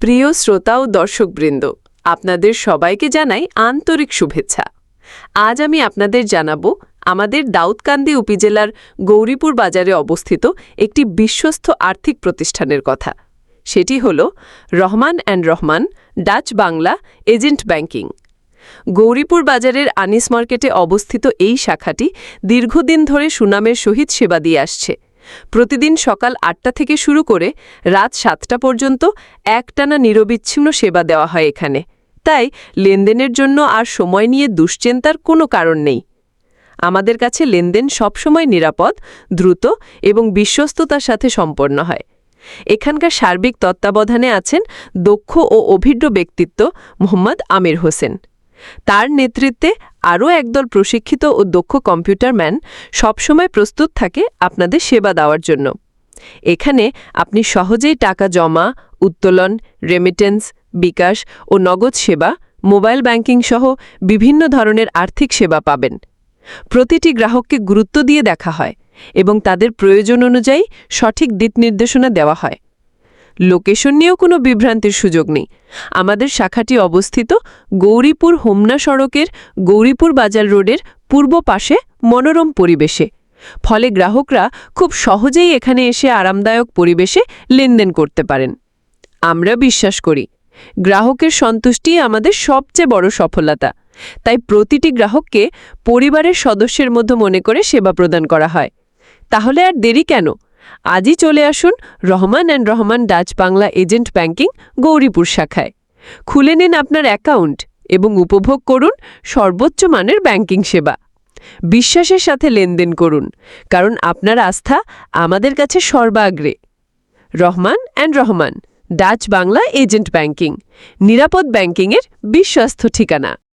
প্রিয় শ্রোতা ও দর্শকবৃন্দ, আপনাদের সবাইকে জানাই আন্তরিক শুভেচ্ছা। আজ আমি আপনাদের জানাব আমাদের দাউদকান্দি উপজেলার গৌরীপুর বাজারে অবস্থিত একটি বিশ্বস্ত আর্থিক প্রতিষ্ঠানের কথা। সেটি হল Rahman and Rahman Dutch Bangla agent banking. Gouripur বাজারের আনিস মার্কেটে অবস্থিত এই শাখাটি দীর্ঘদিন ধরে সুনামের সহিত সেবা দিয়ে আসছে। প্রতিদিন সকাল আটটা থেকে শুরু করে রাত সাতটা পর্যন্ত একটানা নিরবিচ্ছিন্ন সেবা দেওয়া হয় এখানে। তাই লেনদেনের জন্য আর সময় নিয়ে দুশ্চিন্তার কোনো কারণ নেই। আমাদের কাছে লেনদেন সবসময় নিরাপদ, দ্রুত এবং বিশ্বস্ততার সাথে সম্পন্ন হয়। এখানকার সার্বিক তত্ত্বাবধানে আছেন দক্ষ ও অভিজ্ঞ ব্যক্তিত্ব মোহাম্মদ আমির হোসেন। তার নেতৃত্বে আরও একদল প্রশিক্ষিত ও দক্ষ কম্পিউটারম্যান সবসময় প্রস্তুত থাকে আপনাদের সেবা দেওয়ার জন্য। এখানে আপনি সহজেই টাকা জমা, উত্তোলন রেমিটেন্স বিকাশ ও নগদ সেবা, মোবাইল ব্যাংকিং সহ বিভিন্ন ধরনের আর্থিক সেবা পাবেন। প্রতিটি গ্রাহককে গুরুত্ব দিয়ে দেখা হয় এবং তাদের প্রয়োজন অনুযায়ী সঠিক দিক নির্দেশনা দেওয়া হয়। লোকেশন নিয়েও কোনো বিভ্রান্তির সুযোগ নেই। আমাদের শাখাটি অবস্থিত গৌরীপুর হোমনা সড়কের গৌরীপুর বাজার রোডের পূর্ব পাশে মনোরম পরিবেশে। ফলে গ্রাহকরা খুব সহজেই এখানে এসে আরামদায়ক পরিবেশে লেনদেন করতে পারেন। আমরা বিশ্বাস করি, গ্রাহকের সন্তুষ্টি আমাদের সবচেয়ে বড় সফলতা। তাই প্রতিটি গ্রাহককে পরিবারের সদস্যের মধ্যে মনে করে সেবা প্রদান করা হয়। তাহলে আর দেরি কেন? আজই চলে আসুন Rahman and Rahman Dutch Bangla agent banking Gouripur শাখায়। খুলে নিন আপনার অ্যাকাউন্ট এবং উপভোগ করুন সর্বোচ্চ মানের ব্যাংকিং সেবা। বিশ্বাসের সাথে লেনদেন করুন, কারণ আপনার আস্থা আমাদের কাছে সর্বাগ্রে। Rahman and Rahman, Dutch Bangla agent banking, নিরাপদ ব্যাংকিংয়ের বিশ্বস্ত ঠিকানা।